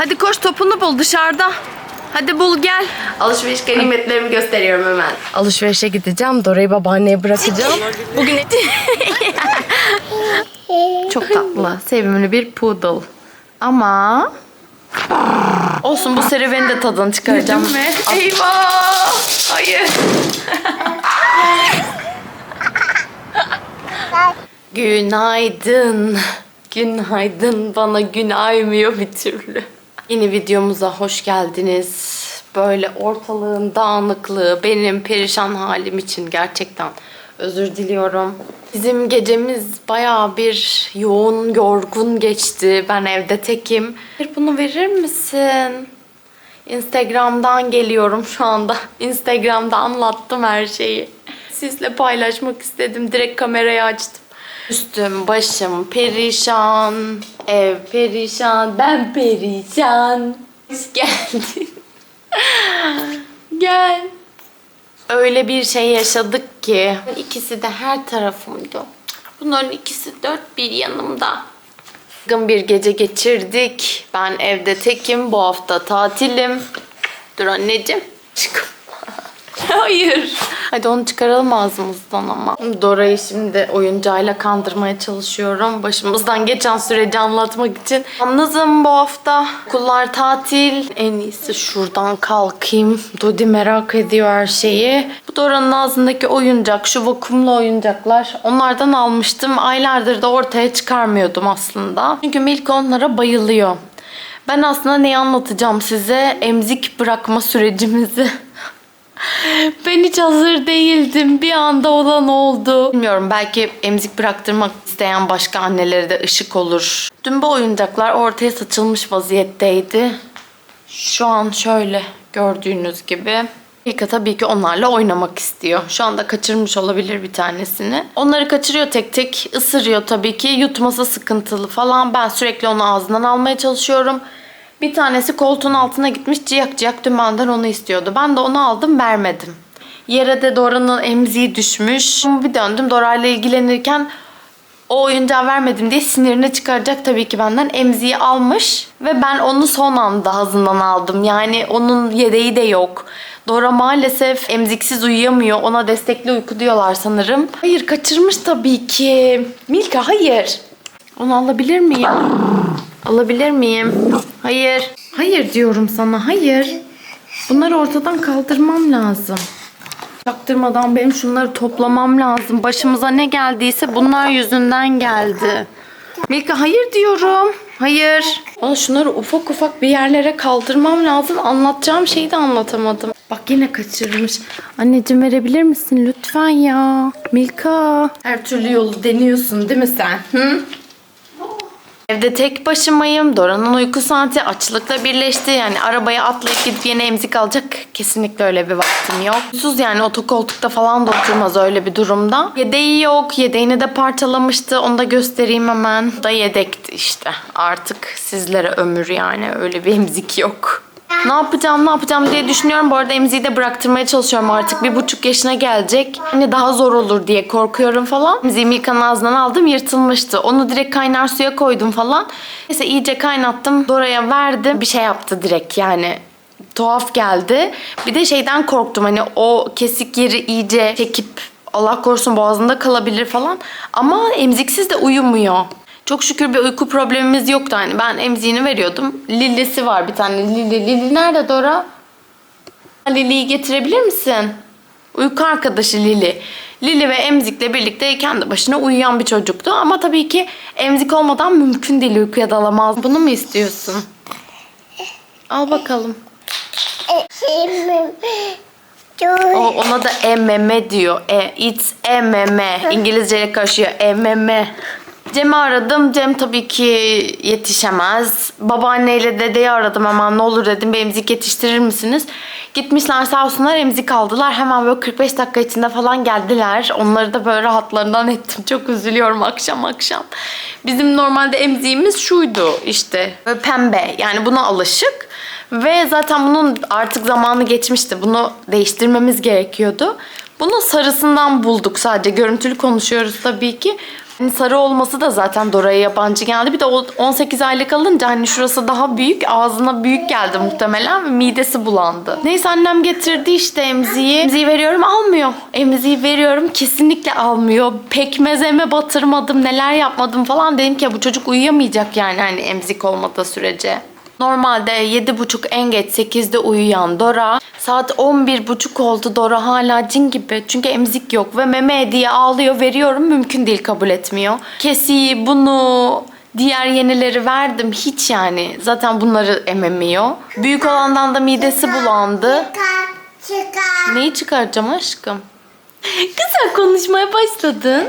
Hadi koş topunu bul dışarıda. Hadi bul gel. Alışveriş ganimetlerimi gösteriyorum hemen. Alışverişe gideceğim. Dora'yı babaanneye bırakacağım. Bugün Çok tatlı, sevimli bir poodle. Ama olsun bu serüvenin de tadını çıkaracağım. Eyvah! Hayır. Günaydın. Günaydın. Bana gün aymıyor bir türlü. Yeni videomuza hoş geldiniz. Böyle ortalığın dağınıklığı, benim perişan halim için gerçekten özür diliyorum. Bizim gecemiz bayağı bir yoğun, yorgun geçti. Ben evde tekim. Bir bunu verir misin? Instagram'dan geliyorum şu anda. Instagram'da anlattım her şeyi. Sizle paylaşmak istedim. Direkt kamerayı açtım. Üstüm başım perişan. Ev perişan. Ben perişan. Hoş geldin. Gel. Öyle bir şey yaşadık ki. ikisi de her tarafımda. Bunların ikisi dört bir yanımda. Sıkın bir gece geçirdik. Ben evde tekim. Bu hafta tatilim. Dur anneciğim. Çık. Hayır. Hadi onu çıkaralım ağzımızdan ama. Dora'yı şimdi oyuncağıyla kandırmaya çalışıyorum. Başımızdan geçen süreci anlatmak için. Yalnızım bu hafta. Okullar tatil. En iyisi şuradan kalkayım. Dodi merak ediyor her şeyi. Bu Dora'nın ağzındaki oyuncak. Şu vakumlu oyuncaklar. Onlardan almıştım. Aylardır da ortaya çıkarmıyordum aslında. Çünkü Milk onlara bayılıyor. Ben aslında neyi anlatacağım size? Emzik bırakma sürecimizi. Ben hiç hazır değildim. Bir anda olan oldu. Bilmiyorum belki emzik bıraktırmak isteyen başka annelere de ışık olur. Dün bu oyuncaklar ortaya saçılmış vaziyetteydi. Şu an şöyle gördüğünüz gibi. İlka tabii ki onlarla oynamak istiyor. Şu anda kaçırmış olabilir bir tanesini. Onları kaçırıyor tek tek. ısırıyor tabii ki. Yutması sıkıntılı falan. Ben sürekli onu ağzından almaya çalışıyorum. Bir tanesi koltuğun altına gitmiş ciyak ciyak dümenden onu istiyordu. Ben de onu aldım vermedim. Yere de Dora'nın emziği düşmüş. Bir döndüm Dora ile ilgilenirken o oyuncağı vermedim diye sinirini çıkaracak tabii ki benden. Emziği almış ve ben onu son anda ağzından aldım. Yani onun yedeği de yok. Dora maalesef emziksiz uyuyamıyor. Ona destekli uyku diyorlar sanırım. Hayır kaçırmış tabii ki. Milka hayır. Onu alabilir miyim? Alabilir miyim? Hayır. Hayır diyorum sana. Hayır. Bunları ortadan kaldırmam lazım. Çaktırmadan benim şunları toplamam lazım. Başımıza ne geldiyse bunlar yüzünden geldi. Milka hayır diyorum. Hayır. Aa, şunları ufak ufak bir yerlere kaldırmam lazım. Anlatacağım şeyi de anlatamadım. Bak yine kaçırmış. Anneciğim verebilir misin lütfen ya? Milka. Her türlü yolu deniyorsun değil mi sen? Hı? Evde tek başımayım. Dora'nın uyku saati açlıkla birleşti. Yani arabaya atlayıp gidip yeni emzik alacak. Kesinlikle öyle bir vaktim yok. Sus yani otokoltukta falan da oturmaz öyle bir durumda. Yedeği yok. Yedeğini de parçalamıştı. Onu da göstereyim hemen. Bu da yedekti işte. Artık sizlere ömür yani. Öyle bir emzik yok. Ne yapacağım ne yapacağım diye düşünüyorum. Bu arada emziği de bıraktırmaya çalışıyorum artık. Bir buçuk yaşına gelecek. Hani daha zor olur diye korkuyorum falan. Emziği Milka'nın ağzından aldım yırtılmıştı. Onu direkt kaynar suya koydum falan. Neyse iyice kaynattım. Dora'ya verdim. Bir şey yaptı direkt yani tuhaf geldi. Bir de şeyden korktum hani o kesik yeri iyice çekip Allah korusun boğazında kalabilir falan. Ama emziksiz de uyumuyor. Çok şükür bir uyku problemimiz yoktu hani ben emziğini veriyordum. Lillisi var bir tane Lili. Lili nerede Dora? Lili'yi getirebilir misin? Uyku arkadaşı Lili. Lili ve emzikle birlikte kendi başına uyuyan bir çocuktu. Ama tabii ki emzik olmadan mümkün değil uykuya dalamaz. Bunu mu istiyorsun? Al bakalım. O, ona da emmeme diyor. E, it's emmeme. İngilizceyle karışıyor. Emmeme. Cem'i aradım. Cem tabii ki yetişemez. Babaanneyle dedeyi aradım hemen ne olur dedim. Bir emzik yetiştirir misiniz? Gitmişler sağ olsunlar emzik aldılar. Hemen böyle 45 dakika içinde falan geldiler. Onları da böyle rahatlarından ettim. Çok üzülüyorum akşam akşam. Bizim normalde emziğimiz şuydu işte. Böyle pembe. Yani buna alışık. Ve zaten bunun artık zamanı geçmişti. Bunu değiştirmemiz gerekiyordu. Bunu sarısından bulduk sadece. Görüntülü konuşuyoruz tabii ki. Hani sarı olması da zaten Dora'ya yabancı geldi. Bir de o 18 aylık alınca hani şurası daha büyük. Ağzına büyük geldi muhtemelen ve midesi bulandı. Neyse annem getirdi işte emziği. Emziği veriyorum almıyor. Emziği veriyorum kesinlikle almıyor. Pekmezeme batırmadım neler yapmadım falan. Dedim ki bu çocuk uyuyamayacak yani hani emzik olmadığı sürece. Normalde 7.30 en geç 8'de uyuyan Dora saat 11.30 oldu Dora hala cin gibi çünkü emzik yok ve meme diye ağlıyor veriyorum mümkün değil kabul etmiyor. Kesiyi bunu diğer yenileri verdim hiç yani zaten bunları ememiyor. Büyük olandan da midesi bulandı. Çıkar, çıkar. Neyi çıkaracağım aşkım? Güzel konuşmaya başladın.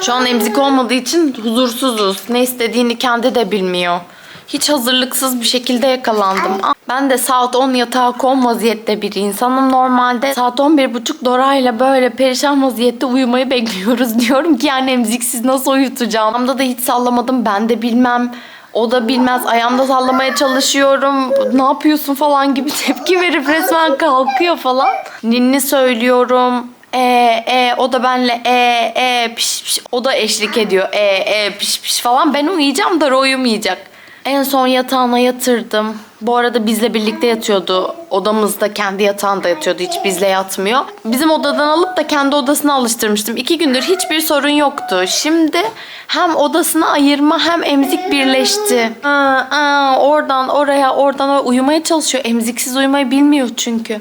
Şu an emzik olmadığı için huzursuzuz. Ne istediğini kendi de bilmiyor. Hiç hazırlıksız bir şekilde yakalandım. Ben de saat 10 yatağa kon vaziyette bir insanım. Normalde saat 11.30 Dora ile böyle perişan vaziyette uyumayı bekliyoruz. Diyorum ki yani emziksiz nasıl uyutacağım? Ayağımda da hiç sallamadım. Ben de bilmem. O da bilmez. Ayağımda sallamaya çalışıyorum. Ne yapıyorsun falan gibi tepki verip resmen kalkıyor falan. Ninni söylüyorum. E e o da benle e e piş piş o da eşlik ediyor. E e piş piş falan. Ben uyuyacağım da o uyumayacak. En son yatağına yatırdım. Bu arada bizle birlikte yatıyordu. Odamızda kendi yatağında yatıyordu. Hiç bizle yatmıyor. Bizim odadan alıp da kendi odasına alıştırmıştım. İki gündür hiçbir sorun yoktu. Şimdi hem odasını ayırma hem emzik birleşti. Aa, aa, oradan oraya oradan oraya uyumaya çalışıyor. Emziksiz uyumayı bilmiyor çünkü.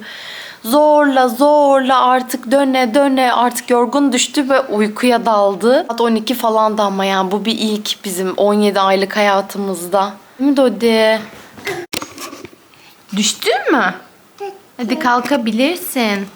Zorla zorla artık döne döne artık yorgun düştü ve uykuya daldı. Saat 12 falan da ama yani bu bir ilk bizim 17 aylık hayatımızda. Değil mi Dodi? Düştün mü? Hadi kalkabilirsin.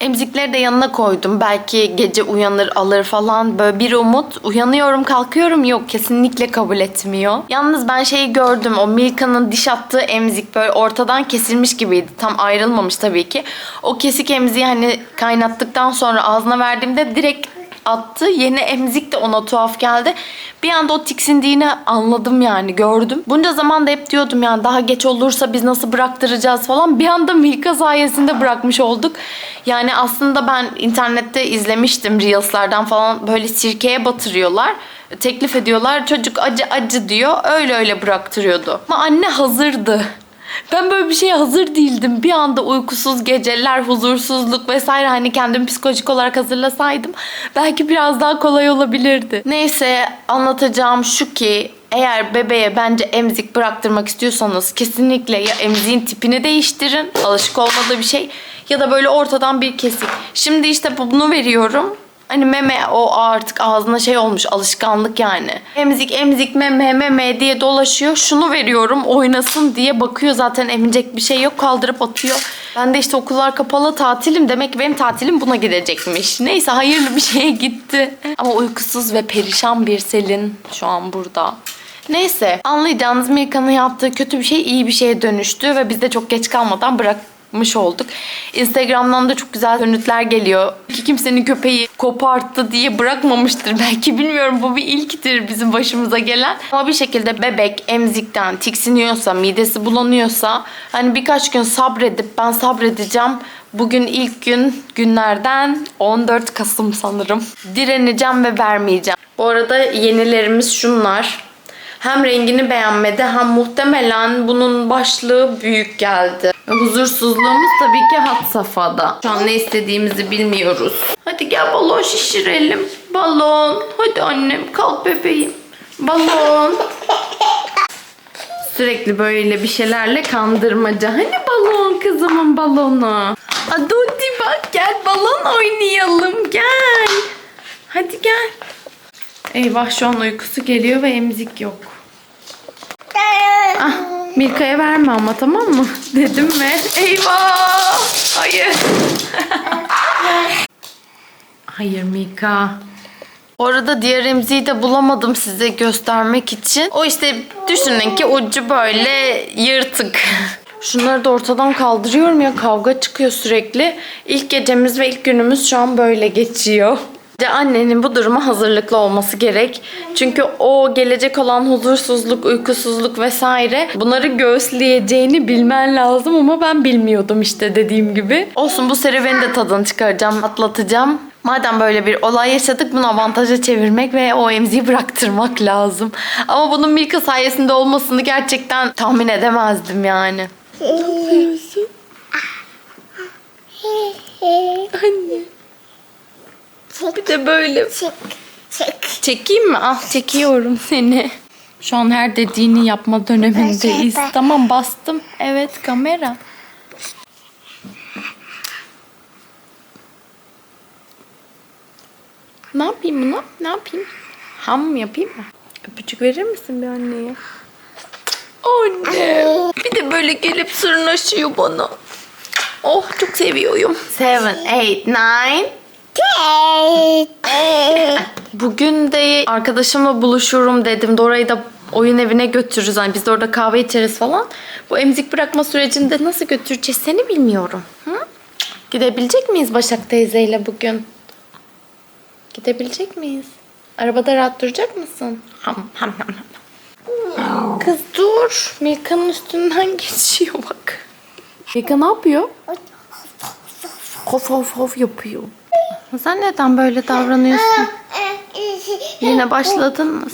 Emzikleri de yanına koydum. Belki gece uyanır alır falan. Böyle bir umut. Uyanıyorum kalkıyorum yok kesinlikle kabul etmiyor. Yalnız ben şeyi gördüm. O Milka'nın diş attığı emzik böyle ortadan kesilmiş gibiydi. Tam ayrılmamış tabii ki. O kesik emziği hani kaynattıktan sonra ağzına verdiğimde direkt attı. Yeni emzik de ona tuhaf geldi. Bir anda o tiksindiğini anladım yani gördüm. Bunca zaman da hep diyordum yani daha geç olursa biz nasıl bıraktıracağız falan. Bir anda Milka sayesinde bırakmış olduk. Yani aslında ben internette izlemiştim Reels'lardan falan böyle sirkeye batırıyorlar. Teklif ediyorlar çocuk acı acı diyor öyle öyle bıraktırıyordu. Ama anne hazırdı. Ben böyle bir şeye hazır değildim. Bir anda uykusuz geceler, huzursuzluk vesaire hani kendimi psikolojik olarak hazırlasaydım belki biraz daha kolay olabilirdi. Neyse anlatacağım şu ki eğer bebeğe bence emzik bıraktırmak istiyorsanız kesinlikle ya emziğin tipini değiştirin. Alışık olmadığı bir şey ya da böyle ortadan bir kesik. Şimdi işte bunu veriyorum. Hani meme o artık ağzına şey olmuş alışkanlık yani. Emzik emzik meme meme diye dolaşıyor. Şunu veriyorum oynasın diye bakıyor zaten emecek bir şey yok kaldırıp atıyor. Ben de işte okullar kapalı tatilim demek ki benim tatilim buna gidecekmiş. Neyse hayırlı bir şeye gitti. Ama uykusuz ve perişan bir Selin şu an burada. Neyse anlayacağınız Milka'nın yaptığı kötü bir şey iyi bir şeye dönüştü ve biz de çok geç kalmadan bırakmış olduk. Instagram'dan da çok güzel dönütler geliyor. Ki kimsenin köpeği koparttı diye bırakmamıştır. Belki bilmiyorum bu bir ilktir bizim başımıza gelen. Ama bir şekilde bebek emzikten tiksiniyorsa, midesi bulanıyorsa hani birkaç gün sabredip ben sabredeceğim. Bugün ilk gün günlerden 14 Kasım sanırım. Direneceğim ve vermeyeceğim. Bu arada yenilerimiz şunlar. Hem rengini beğenmedi hem muhtemelen bunun başlığı büyük geldi. Huzursuzluğumuz tabii ki had safhada. Şu an ne istediğimizi bilmiyoruz. Hadi gel balon şişirelim. Balon. Hadi annem kalk bebeğim. Balon. Sürekli böyle bir şeylerle kandırmaca. Hani balon kızımın balonu. Adodi bak gel balon oynayalım gel. Hadi gel. Eyvah şu an uykusu geliyor ve emzik yok. Ah, Milka'ya verme ama tamam mı? Dedim mi? Eyvah! Hayır. Hayır Mika. Orada diğer emziği de bulamadım size göstermek için. O işte düşünün ki ucu böyle yırtık. Şunları da ortadan kaldırıyorum ya kavga çıkıyor sürekli. İlk gecemiz ve ilk günümüz şu an böyle geçiyor. Bence Annenin bu duruma hazırlıklı olması gerek. Çünkü o gelecek olan huzursuzluk, uykusuzluk vesaire bunları göğüsleyeceğini bilmen lazım ama ben bilmiyordum işte dediğim gibi. Olsun bu serüvenin de tadını çıkaracağım, atlatacağım. Madem böyle bir olay yaşadık bunu avantaja çevirmek ve o emziği bıraktırmak lazım. Ama bunun Milka sayesinde olmasını gerçekten tahmin edemezdim yani. Anne. Çek. Bir de böyle. Çek. Çek. Çekeyim mi? Ah çekiyorum seni. Şu an her dediğini yapma dönemindeyiz. Tamam bastım. Evet kamera. Ne yapayım bunu? Ne yapayım? Ham yapayım mı? Öpücük verir misin bir anneye? Anne. Bir de böyle gelip sırnaşıyor bana. Oh çok seviyorum. 7, 8, 9, Bugün de arkadaşımla buluşurum dedim. Dora'yı da oyun evine götürürüz. Hani biz de orada kahve içeriz falan. Bu emzik bırakma sürecinde nasıl götüreceğiz seni bilmiyorum. Hı? Gidebilecek miyiz Başak teyzeyle bugün? Gidebilecek miyiz? Arabada rahat duracak mısın? Ham ham ham ham. Kız dur. Milka'nın üstünden geçiyor bak. Milka ne yapıyor? Hof hof hof yapıyor. Sen neden böyle davranıyorsun? Yine başladın mı?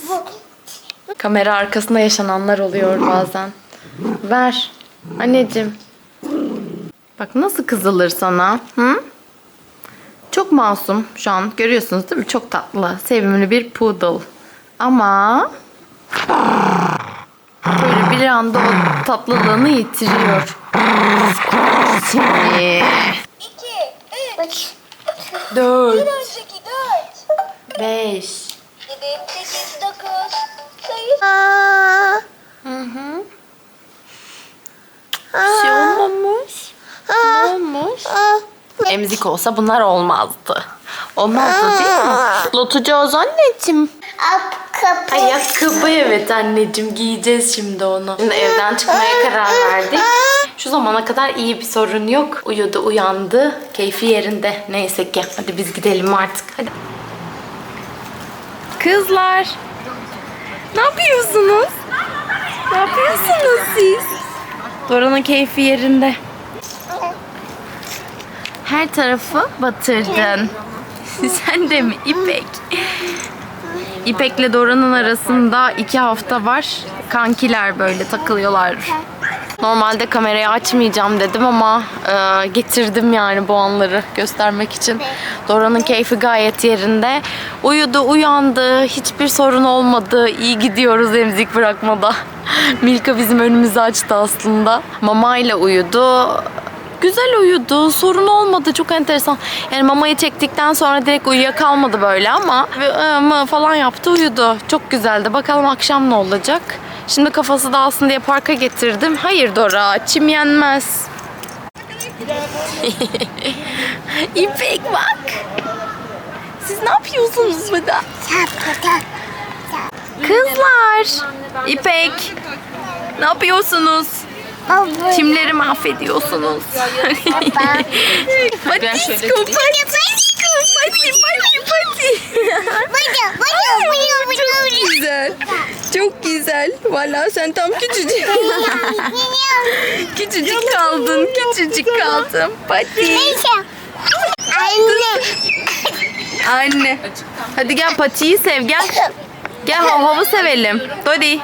Kamera arkasında yaşananlar oluyor bazen. Ver. Anneciğim. Bak nasıl kızılır sana. Hı? Çok masum şu an. Görüyorsunuz değil mi? Çok tatlı. Sevimli bir poodle. Ama böyle bir anda o tatlılığını yitiriyor. Seni. Üç. Dört. Önceki dört. Beş. Yedi, sekiz, dokuz. Sayı. Aa. Hı hı. Bir şey olmamış. Ne olmuş? Emzik olsa bunlar olmazdı. Olmazdı değil mi? Lotacağız anneciğim. Ap kapı. Ayakkabı evet anneciğim giyeceğiz şimdi onu. Şimdi evden çıkmaya karar verdik. Şu zamana kadar iyi bir sorun yok. Uyudu uyandı. Keyfi yerinde. Neyse ki. Hadi biz gidelim artık. Hadi. Kızlar. Ne yapıyorsunuz? Ne yapıyorsunuz siz? Dora'nın keyfi yerinde. Her tarafı batırdın. Sen de mi İpek? İpek'le Dora'nın arasında iki hafta var. Kankiler böyle takılıyorlar. Normalde kamerayı açmayacağım dedim ama e, getirdim yani bu anları göstermek için. Dora'nın keyfi gayet yerinde. Uyudu, uyandı. Hiçbir sorun olmadı. İyi gidiyoruz emzik bırakmada. Milka bizim önümüzü açtı aslında. Mama ile uyudu. Güzel uyudu. Sorun olmadı. Çok enteresan. Yani mamayı çektikten sonra direkt uyuyakalmadı böyle ama ve, mı falan yaptı uyudu. Çok güzeldi. Bakalım akşam ne olacak. Şimdi kafası dağılsın diye parka getirdim. Hayır Dora, çim yenmez. İpek bak. Siz ne yapıyorsunuz burada? Kızlar. İpek. Ne yapıyorsunuz? Çimleri mahvediyorsunuz. Patisko, patisko, pati, pati, pati. Buyur. güzel. Çok güzel. Valla sen tam küçücük. küçücük kaldın. Küçücük kaldın. Pati. Anne. Anne. Hadi gel patiyi sev gel. Gel hav havu sevelim. Dodi.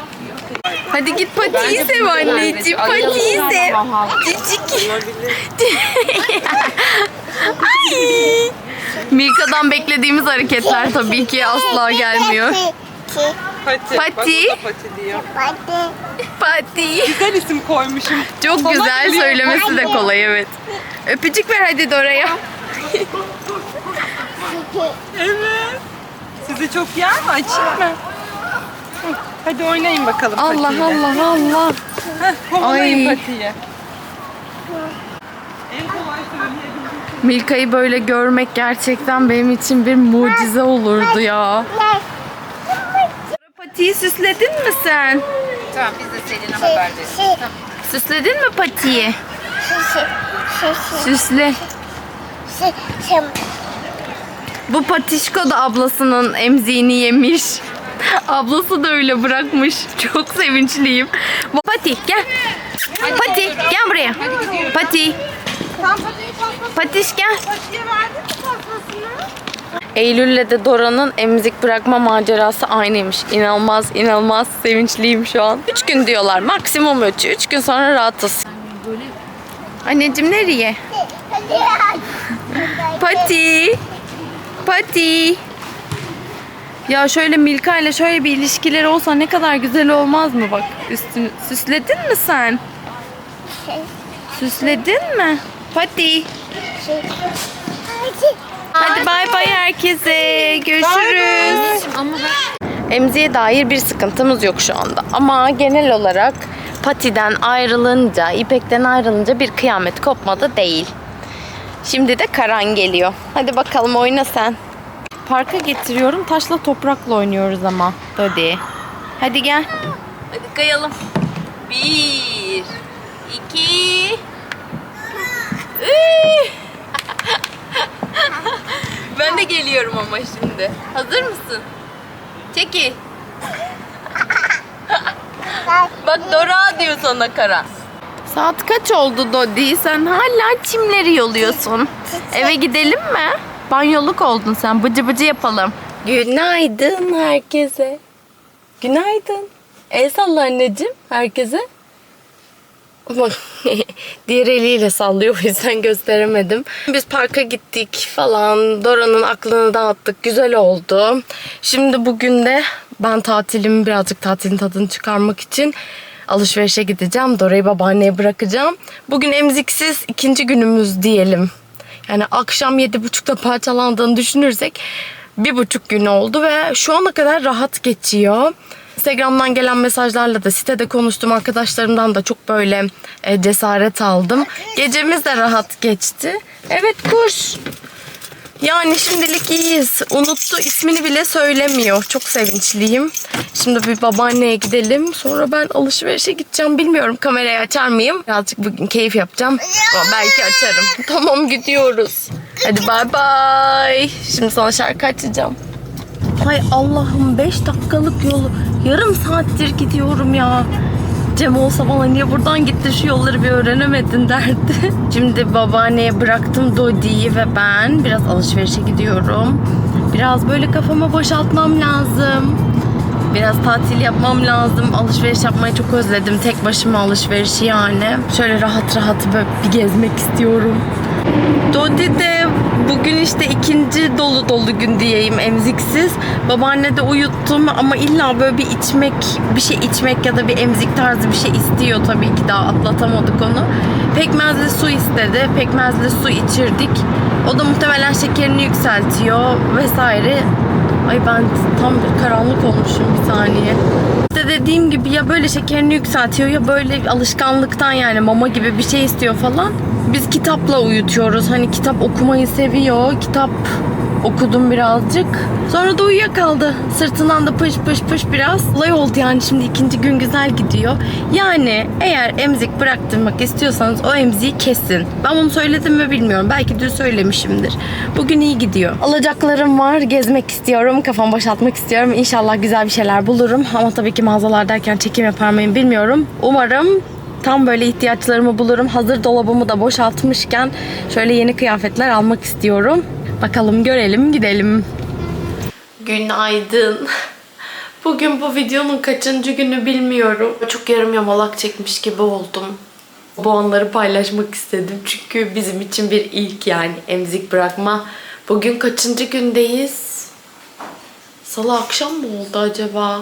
Hadi git patiyi sev anneciğim. Patiyi sev. Cicik. Ay. Milka'dan beklediğimiz hareketler tabii ki asla gelmiyor. Pati. Pati. Pati diyor. Pati. Pati. Güzel isim koymuşum. Çok Kolay güzel biliyor. söylemesi de kolay evet. Öpücük ver hadi Dora'ya. Evet. Sizi çok yer mi? Açayım mı? Hadi oynayın bakalım Allah patiyle. Allah Allah. Heh, kovalayın Ay. patiyi. En kolay söyleyebilirim. Milka'yı böyle görmek gerçekten benim için bir mucize olurdu ya. Patiyi süsledin mi sen? Tamam biz de Selin'e haber verelim. Süsledin mi patiyi? Süsle. Bu patişko da ablasının emziğini yemiş. Ablası da öyle bırakmış. Çok sevinçliyim. Pati gel. Pati gel buraya. Pati. Patiş gel. Eylül'le de Dora'nın emzik bırakma macerası aynıymış. İnanılmaz inanılmaz sevinçliyim şu an. 3 gün diyorlar maksimum 3. 3 gün sonra rahatız. Anneciğim nereye? Pati. Pati. Ya şöyle Milka ile şöyle bir ilişkileri olsa ne kadar güzel olmaz mı bak. Üstünü süsledin mi sen? Süsledin mi? Pati. Hadi bay bay herkese. Görüşürüz. Emziğe dair bir sıkıntımız yok şu anda. Ama genel olarak patiden ayrılınca, ipekten ayrılınca bir kıyamet kopmadı değil. Şimdi de Karan geliyor. Hadi bakalım oyna sen. Parka getiriyorum. Taşla toprakla oynuyoruz ama. Dodi. Hadi gel. Hadi kayalım. Bir, iki, üç. ben de geliyorum ama şimdi. Hazır mısın? Çekil. Bak Dora diyor sana Kara. Saat kaç oldu Dodi? Sen hala çimleri yoluyorsun. Eve gidelim mi? Banyoluk oldun sen. Bıcı bıcı yapalım. Günaydın herkese. Günaydın. El salla anneciğim herkese. Bak diğer eliyle sallıyor o yüzden gösteremedim. Biz parka gittik falan. Dora'nın aklını dağıttık. Güzel oldu. Şimdi bugün de ben tatilimi birazcık tatilin tadını çıkarmak için alışverişe gideceğim. Dora'yı babaanneye bırakacağım. Bugün emziksiz ikinci günümüz diyelim. Yani akşam yedi buçukta parçalandığını düşünürsek bir buçuk gün oldu ve şu ana kadar rahat geçiyor. Instagram'dan gelen mesajlarla da sitede konuştuğum arkadaşlarımdan da çok böyle e, cesaret aldım. Gecemiz de rahat geçti. Evet kuş. Yani şimdilik iyiyiz. Unuttu ismini bile söylemiyor. Çok sevinçliyim. Şimdi bir babaanneye gidelim. Sonra ben alışverişe gideceğim. Bilmiyorum kamerayı açar mıyım? Birazcık bugün keyif yapacağım. Ama belki açarım. Tamam gidiyoruz. Hadi bay bay. Şimdi sana şarkı açacağım. Hay Allah'ım 5 dakikalık yolu. Yarım saattir gidiyorum ya. Cem olsa bana niye buradan gitti şu yolları bir öğrenemedin derdi. Şimdi babaanneye bıraktım Dodi'yi ve ben biraz alışverişe gidiyorum. Biraz böyle kafamı boşaltmam lazım. Biraz tatil yapmam lazım. Alışveriş yapmayı çok özledim. Tek başıma alışverişi yani. Şöyle rahat rahat bir gezmek istiyorum. Dodi de bugün işte ikinci dolu dolu gün diyeyim emziksiz. Babaanne de uyuttum ama illa böyle bir içmek, bir şey içmek ya da bir emzik tarzı bir şey istiyor tabii ki daha atlatamadık onu. Pekmezli su istedi. Pekmezli su içirdik. O da muhtemelen şekerini yükseltiyor vesaire. Ay ben tam bir karanlık olmuşum bir saniye. İşte dediğim gibi ya böyle şekerini yükseltiyor ya böyle alışkanlıktan yani mama gibi bir şey istiyor falan. Biz kitapla uyutuyoruz. Hani kitap okumayı seviyor. Kitap okudum birazcık. Sonra da uyuyakaldı. Sırtından da pış pış pış biraz. Olay oldu yani şimdi ikinci gün güzel gidiyor. Yani eğer emzik bıraktırmak istiyorsanız o emziği kesin. Ben bunu söyledim mi bilmiyorum. Belki dün söylemişimdir. Bugün iyi gidiyor. Alacaklarım var. Gezmek istiyorum. Kafamı boşaltmak istiyorum. İnşallah güzel bir şeyler bulurum. Ama tabii ki mağazalardayken çekim yapar mıyım bilmiyorum. Umarım Tam böyle ihtiyaçlarımı bulurum. Hazır dolabımı da boşaltmışken şöyle yeni kıyafetler almak istiyorum. Bakalım görelim gidelim. Günaydın. Bugün bu videonun kaçıncı günü bilmiyorum. Çok yarım yamalak çekmiş gibi oldum. Bu anları paylaşmak istedim. Çünkü bizim için bir ilk yani emzik bırakma. Bugün kaçıncı gündeyiz? Salı akşam mı oldu acaba?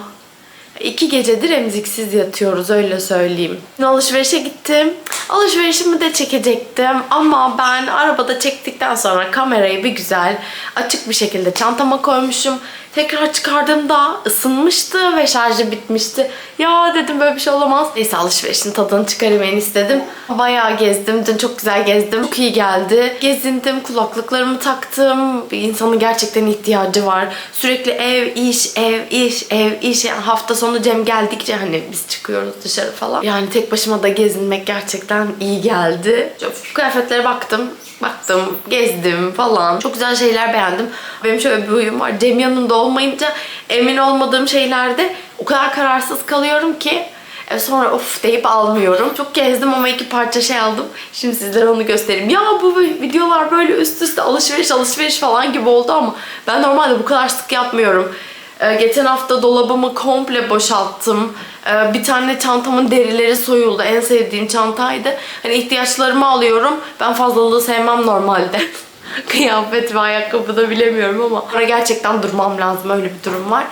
İki gecedir emziksiz yatıyoruz öyle söyleyeyim. Alışverişe gittim. Alışverişimi de çekecektim ama ben arabada çektikten sonra kamerayı bir güzel açık bir şekilde çantama koymuşum. Tekrar çıkardığımda ısınmıştı ve şarjı bitmişti. Ya dedim böyle bir şey olamaz. Neyse alışverişin tadını çıkarayım istedim. Bayağı gezdim. Dün çok güzel gezdim. Çok iyi geldi. Gezindim, kulaklıklarımı taktım. Bir insanın gerçekten ihtiyacı var. Sürekli ev, iş, ev, iş, ev, iş. Yani hafta sonu Cem geldikçe hani biz çıkıyoruz dışarı falan. Yani tek başıma da gezinmek gerçekten iyi geldi. Çok kıyafetlere baktım. Baktım, gezdim falan. Çok güzel şeyler beğendim. Benim şöyle bir huyum var. Cem yanımda olmayınca emin olmadığım şeylerde o kadar kararsız kalıyorum ki E, sonra of deyip almıyorum. Çok gezdim ama iki parça şey aldım. Şimdi sizlere onu göstereyim. Ya bu videolar böyle üst üste alışveriş alışveriş falan gibi oldu ama ben normalde bu kadar sık yapmıyorum. Ee, geçen hafta dolabımı komple boşalttım. Ee, bir tane çantamın derileri soyuldu. En sevdiğim çantaydı. Hani ihtiyaçlarımı alıyorum. Ben fazlalığı sevmem normalde. Kıyafet ve ayakkabı da bilemiyorum ama sonra gerçekten durmam lazım. Öyle bir durum var.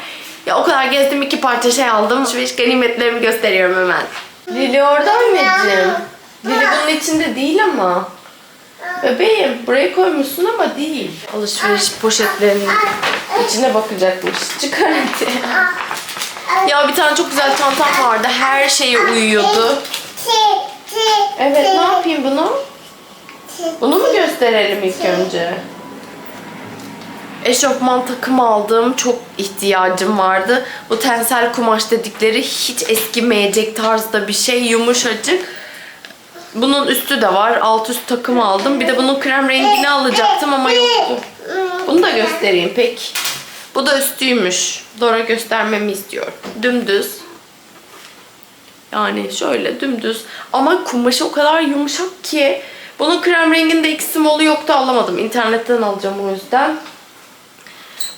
Ya o kadar gezdim iki parça şey aldım. Alışveriş ganimetlerimi gösteriyorum hemen. Lili orada anneciğim. Lili bunun içinde değil ama. Bebeğim buraya koymuşsun ama değil. Alışveriş poşetlerinin içine bakacakmış. Çıkar hadi. Ya bir tane çok güzel çantam vardı. Her şeye uyuyordu. Evet ne yapayım bunu? Bunu mu gösterelim ilk önce? Eşofman takım aldım. Çok ihtiyacım vardı. Bu tensel kumaş dedikleri hiç eskimeyecek tarzda bir şey. Yumuşacık. Bunun üstü de var. Alt üst takım aldım. Bir de bunun krem rengini alacaktım ama yoktu. Bunu da göstereyim pek. Bu da üstüymüş. Dora göstermemi istiyor. Dümdüz. Yani şöyle dümdüz. Ama kumaşı o kadar yumuşak ki. Bunun krem renginde iki smolu yoktu alamadım. İnternetten alacağım o yüzden.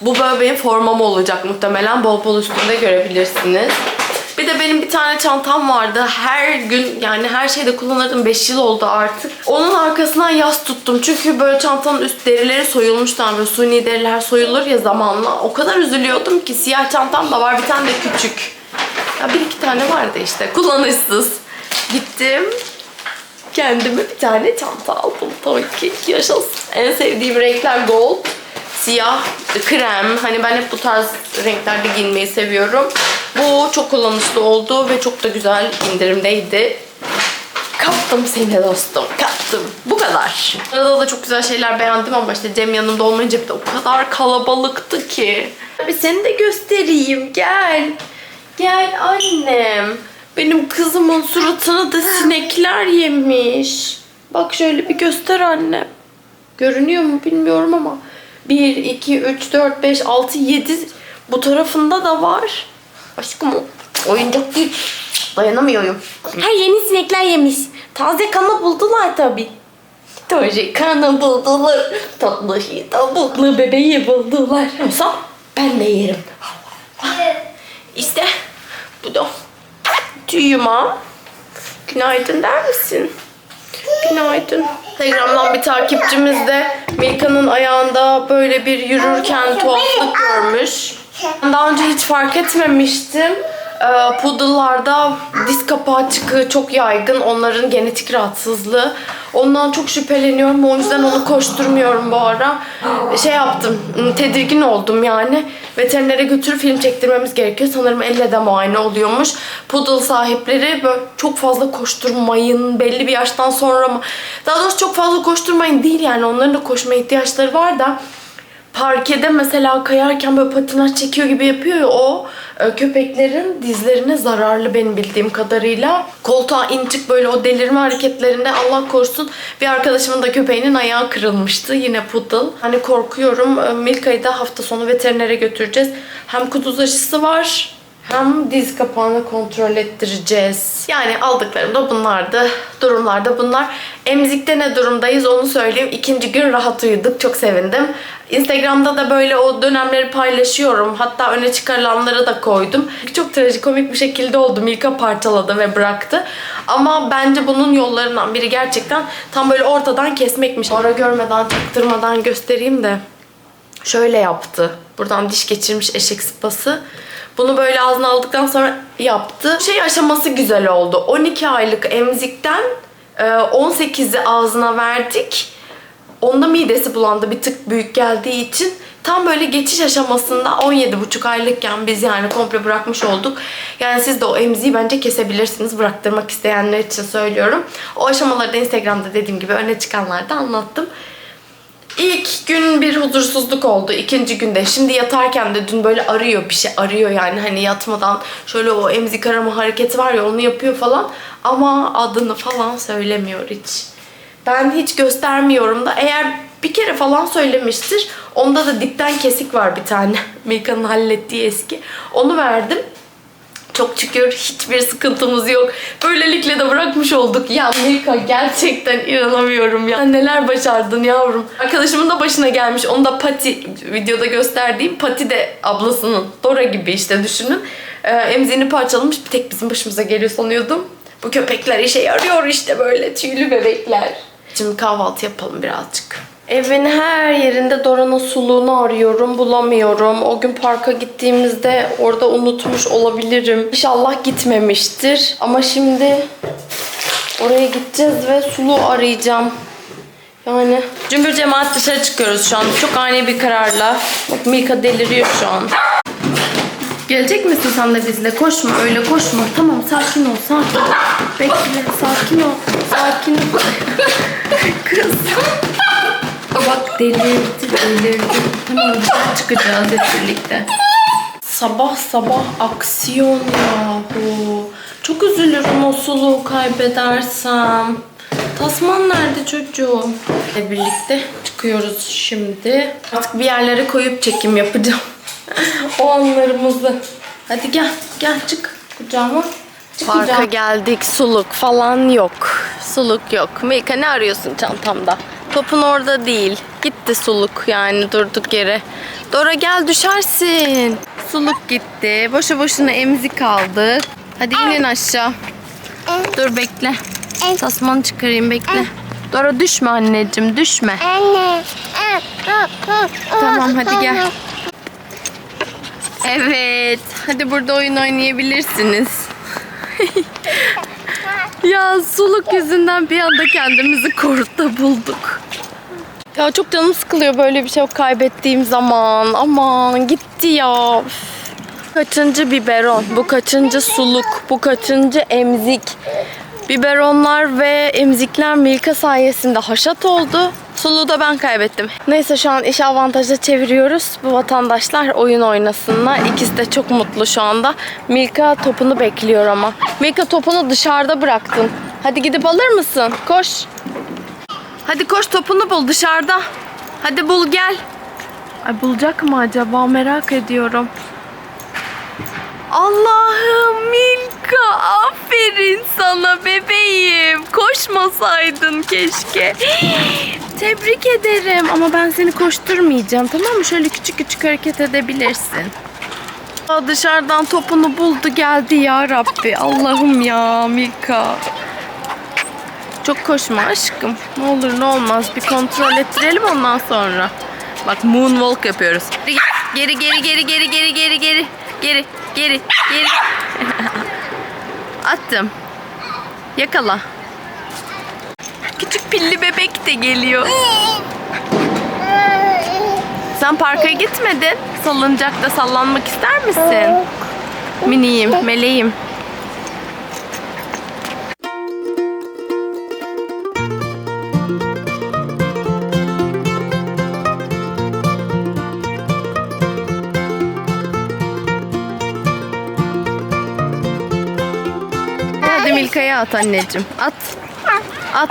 Bu böyle benim formam olacak muhtemelen. Bol bol üstünde görebilirsiniz. Bir de benim bir tane çantam vardı. Her gün yani her şeyde kullanırdım. 5 yıl oldu artık. Onun arkasından yas tuttum. Çünkü böyle çantanın üst derileri soyulmuştu. Böyle suni deriler soyulur ya zamanla. O kadar üzülüyordum ki siyah çantam da var. Bir tane de küçük. Ya bir iki tane vardı işte. Kullanışsız. Gittim. Kendime bir tane çanta aldım. Tabii ki yaşasın. En sevdiğim renkler gold siyah, krem. Hani ben hep bu tarz renklerde giyinmeyi seviyorum. Bu çok kullanışlı oldu ve çok da güzel indirimdeydi. Kaptım seni dostum, kaptım. Bu kadar. Arada da çok güzel şeyler beğendim ama işte Cem yanımda olmayınca bir de o kadar kalabalıktı ki. Bir seni de göstereyim, gel. Gel annem. Benim kızımın suratını da sinekler yemiş. Bak şöyle bir göster annem. Görünüyor mu bilmiyorum ama 1, 2, 3, 4, 5, 6, 7 bu tarafında da var. Aşkım o oyuncak değil. Dayanamıyorum. Her yeni sinekler yemiş. Taze kanı buldular tabi. Taze kanı buldular. Tatlı şey tavuklu bebeği buldular. Olsa ben de yerim. İşte bu da tüyüma. Günaydın der misin? Günaydın. Instagram'dan bir takipçimiz de Milka'nın ayağında böyle bir yürürken tuhaflık görmüş. Daha önce hiç fark etmemiştim. Ee, Poodle'larda diz kapağı çıkığı çok yaygın. Onların genetik rahatsızlığı. Ondan çok şüpheleniyorum. O yüzden onu koşturmuyorum bu ara. Şey yaptım. Tedirgin oldum yani. Veterinere götürüp film çektirmemiz gerekiyor. Sanırım elle de muayene oluyormuş. Poodle sahipleri böyle çok fazla koşturmayın. Belli bir yaştan sonra mı? Daha doğrusu çok fazla koşturmayın değil yani. Onların da koşma ihtiyaçları var da parkede mesela kayarken böyle patinaj çekiyor gibi yapıyor ya o e, köpeklerin dizlerine zararlı benim bildiğim kadarıyla. Koltuğa in çık böyle o delirme hareketlerinde Allah korusun bir arkadaşımın da köpeğinin ayağı kırılmıştı. Yine poodle. Hani korkuyorum. E, Milka'yı da hafta sonu veterinere götüreceğiz. Hem kuduz aşısı var hem diz kapağını kontrol ettireceğiz. Yani aldıklarım da bunlardı. Durumlarda bunlar. Emzikte ne durumdayız onu söyleyeyim. İkinci gün rahat uyuduk. Çok sevindim. Instagram'da da böyle o dönemleri paylaşıyorum. Hatta öne çıkarılanları da koydum. Çok trajikomik bir şekilde oldu. Milka parçaladı ve bıraktı. Ama bence bunun yollarından biri gerçekten tam böyle ortadan kesmekmiş. Ara görmeden, çaktırmadan göstereyim de. Şöyle yaptı. Buradan diş geçirmiş eşek sıpası. Bunu böyle ağzına aldıktan sonra yaptı. Şey aşaması güzel oldu. 12 aylık emzikten e, 18'i ağzına verdik. Onda midesi bulandı bir tık büyük geldiği için. Tam böyle geçiş aşamasında 17,5 aylıkken biz yani komple bırakmış olduk. Yani siz de o emziği bence kesebilirsiniz. Bıraktırmak isteyenler için söylüyorum. O aşamaları da Instagram'da dediğim gibi öne çıkanlarda anlattım. İlk gün bir huzursuzluk oldu. ikinci günde. Şimdi yatarken de dün böyle arıyor bir şey arıyor yani hani yatmadan şöyle o emzik arama hareketi var ya onu yapıyor falan. Ama adını falan söylemiyor hiç. Ben hiç göstermiyorum da eğer bir kere falan söylemiştir. Onda da dipten kesik var bir tane. Milka'nın hallettiği eski. Onu verdim. Çok şükür hiçbir sıkıntımız yok. Böylelikle de bırakmış olduk. Ya Milka gerçekten inanamıyorum ya. Neler başardın yavrum. Arkadaşımın da başına gelmiş. Onu da Pati videoda gösterdiğim Pati de ablasının Dora gibi işte düşünün. Ee, emziğini parçalamış. Bir tek bizim başımıza geliyor sanıyordum. Bu köpekler işe yarıyor işte böyle tüylü bebekler. Şimdi kahvaltı yapalım birazcık. Evin her yerinde Dora'nın suluğunu arıyorum, bulamıyorum. O gün parka gittiğimizde orada unutmuş olabilirim. İnşallah gitmemiştir. Ama şimdi oraya gideceğiz ve suluğu arayacağım. Yani cümbür cemaat dışarı çıkıyoruz şu an. Çok ani bir kararla. Bak Milka deliriyor şu an. Gelecek misin sen de bizle? Koşma öyle koşma. Tamam sakin ol sakin ol. Bekle sakin ol. Sakin ol. Kız. Bak delirdi delirdi. Hemen dışarı çıkacağız hep birlikte. Sabah sabah aksiyon yahu. Çok üzülürüm o suluğu kaybedersem. Tasman nerede çocuğum? Hep birlikte çıkıyoruz şimdi. Artık bir yerlere koyup çekim yapacağım. o anlarımızı. Hadi gel, gel çık kucağıma. Çık Parka kucağıma. geldik. Suluk falan yok. Suluk yok. Milka ne arıyorsun çantamda? Topun orada değil. Gitti suluk yani durduk yere. Dora gel düşersin. Suluk gitti. Boşu boşuna emzik aldık. Hadi inin aşağı. Dur bekle. Tasmanı çıkarayım bekle. Dora düşme anneciğim düşme. Anne. Tamam hadi gel. Evet. Hadi burada oyun oynayabilirsiniz. ya suluk yüzünden bir anda kendimizi korutta bulduk. Ya çok canım sıkılıyor böyle bir şey kaybettiğim zaman. Aman gitti ya. Kaçıncı biberon, bu kaçıncı suluk, bu kaçıncı emzik. Biberonlar ve emzikler Milka sayesinde haşat oldu. Suluğu da ben kaybettim. Neyse şu an işi avantaja çeviriyoruz. Bu vatandaşlar oyun oynasınlar. İkisi de çok mutlu şu anda. Milka topunu bekliyor ama. Milka topunu dışarıda bıraktın. Hadi gidip alır mısın? Koş. Hadi koş topunu bul dışarıda. Hadi bul gel. Ay bulacak mı acaba merak ediyorum. Allah'ım Milka aferin sana bebeğim. Koşmasaydın keşke. Tebrik ederim ama ben seni koşturmayacağım tamam mı? Şöyle küçük küçük hareket edebilirsin. Aa, Dışarıdan topunu buldu geldi ya Rabbi. Allah'ım ya Milka. Çok koşma aşkım. Ne olur ne olmaz bir kontrol ettirelim ondan sonra. Bak moonwalk yapıyoruz. Geri geri geri geri geri geri geri geri geri geri. Attım. Yakala. Küçük pilli bebek de geliyor. Sen parka gitmedin. Salıncakta sallanmak ister misin? Miniyim, meleğim. Hadi Milka'ya at anneciğim. At. At.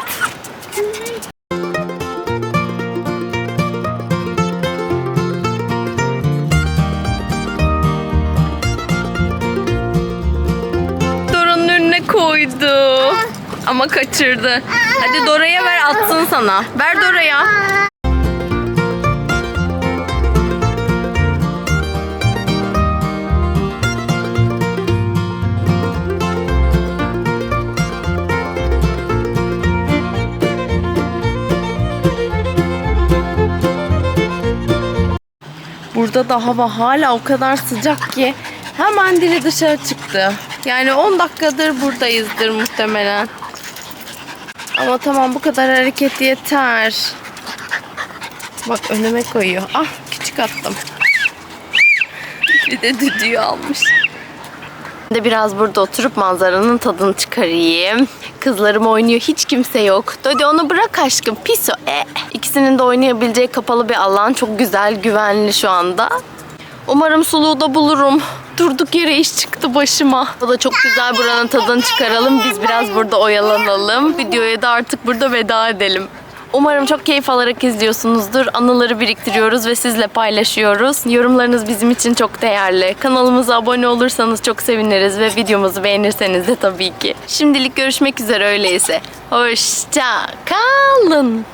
Dora'nın önüne koydu. Ama kaçırdı. Hadi Dora'ya ver atsın sana. Ver Dora'ya. Burada da hava hala o kadar sıcak ki hemen dili dışarı çıktı. Yani 10 dakikadır buradayızdır muhtemelen. Ama tamam bu kadar hareket yeter. Bak önüme koyuyor. Ah küçük attım. Bir de düdüğü almış. De biraz burada oturup manzaranın tadını çıkarayım. Kızlarım oynuyor. Hiç kimse yok. Dodi onu bırak aşkım. Pis o. E. İkisinin de oynayabileceği kapalı bir alan. Çok güzel, güvenli şu anda. Umarım suluğu da bulurum. Durduk yere iş çıktı başıma. O da çok güzel buranın tadını çıkaralım. Biz biraz burada oyalanalım. Videoya da artık burada veda edelim. Umarım çok keyif alarak izliyorsunuzdur. Anıları biriktiriyoruz ve sizle paylaşıyoruz. Yorumlarınız bizim için çok değerli. Kanalımıza abone olursanız çok seviniriz ve videomuzu beğenirseniz de tabii ki. Şimdilik görüşmek üzere öyleyse. Hoşça kalın.